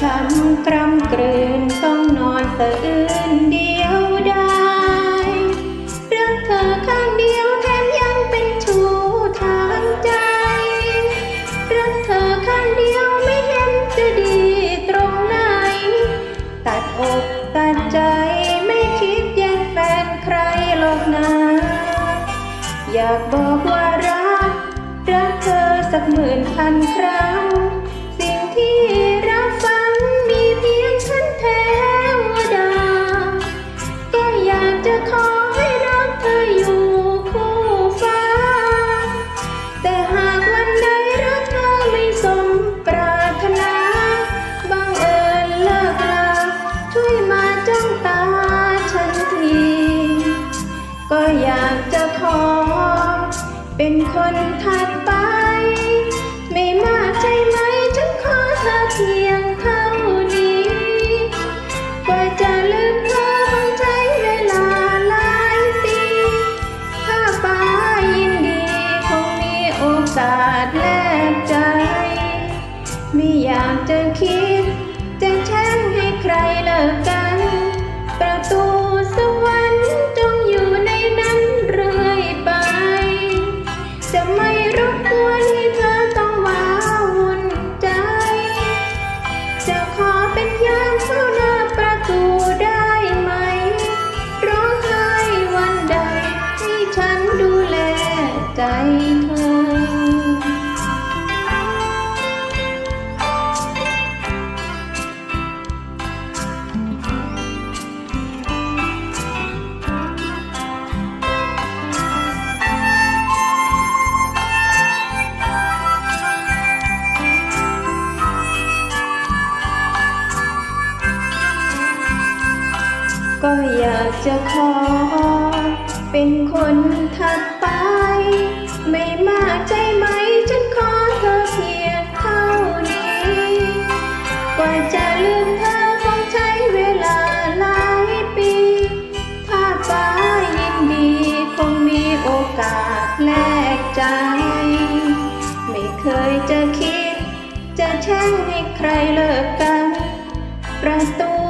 ช้ำกรำกลืนต้องนอนสะอื้นเดียวดายเรื่องเธอข้างเดียวแถมยังเป็นชูทางใจ เรื่องเธอข้างเดียวไม่เห็นจะดีตรงไหน ตัดอกตัดใจไม่คิดยังแฟนใครหรอกนะ อยากบอกว่ารัก รักเธอสักหมื่นพันครั้ง ก็อยากจะขอ เป็นคนถัดไป ไม่มากใช่ไหมฉันขอเธอเพียงเท่านี้กว่าจะลืมเธอคงใช้เวลาหลายปี ถ้าฟ้ายินดีคงมีโอกาสแลกใจ ไม่อยากจะคิด ก็อยากจะขอ เป็นคนถัดไป ไม่มากใจไหม ฉันขอเธอเพียงเท่านี้ กว่าจะลืมเธอคงใช้เวลาหลายปี ถ้าฟ้ายินดีคงมีโอกาสแลกใจ ไม่เคยจะคิด จะแช่งให้ใครเลิกกัน ประตู